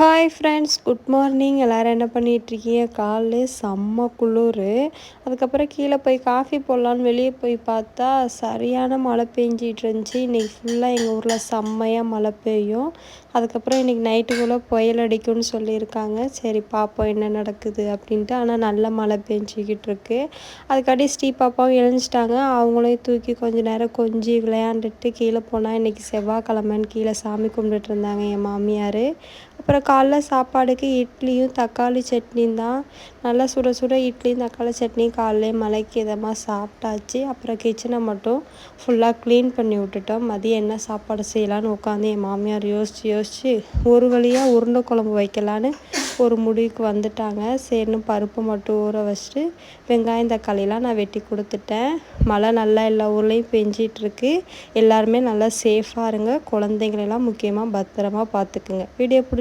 Hi friends good morning எல்லோரும் என்ன பண்ணிகிட்ருக்கீங்க காலையில் செம்ம குளிர். அதுக்கப்புறம் கீழே போய் காஃபி போடலான்னு வெளியே போய் பார்த்தா சரியான மழை பெஞ்சிகிட்டு இருந்துச்சு இன்றைக்கி ஃபுல்லாக எங்கள் ஊரில் செம்மையாக மழை பெய்யும். அதுக்கப்புறம் இன்றைக்கி நைட்டுக்குள்ளே புயல் அடிக்கும்னு சொல்லியிருக்காங்க. சரி பார்ப்போம் என்ன நடக்குது அப்படின்ட்டு. ஆனால் நல்ல மழை பெஞ்சிக்கிட்டு இருக்கு அதுக்காடி ஸ்ரீ பாப்பாவும் எழுந்துட்டாங்க. அவங்களையும் தூக்கி கொஞ்சம் நேரம் கொஞ்சி விளையாண்டுட்டு கீழே போனால் இன்றைக்கி செவ்வாய்க்கிழமைன்னு கீழே சாமி கும்பிட்டுட்டு இருந்தாங்க என் மாமியார். அப்புறம் காலைல சாப்பாடுக்கு இட்லியும் தக்காளி சட்னியும் தான். நல்லா சுட சுட இட்லியும் தக்காளி சட்னியும் காலையிலே மலைக்கு இதமாக சாப்பிட்டாச்சு. அப்புறம் கிச்சனை மட்டும் ஃபுல்லாக க்ளீன் பண்ணி விட்டுட்டோம். மதியம் என்ன சாப்பாடு செய்யலான்னு உட்காந்து என் மாமியார் யோசித்து யோசித்து ஒரு வழியாக உருண்டை குழம்பு வைக்கலான்னு ஒரு முடிவுக்கு வந்துட்டாங்க. சரின்னு பருப்பு மட்டும் ஊற வச்சுட்டு வெங்காயம் தக்காளிலாம் நான் வெட்டி கொடுத்துட்டேன். மழை நல்லா எல்லா ஊர்லேயும் பெஞ்சிகிட்ருக்கு எல்லாருமே நல்லா சேஃபாக இருங்க. குழந்தைங்களெல்லாம் முக்கியமாக பத்திரமா பார்த்துக்குங்க. வீடியோ பிடிச்சி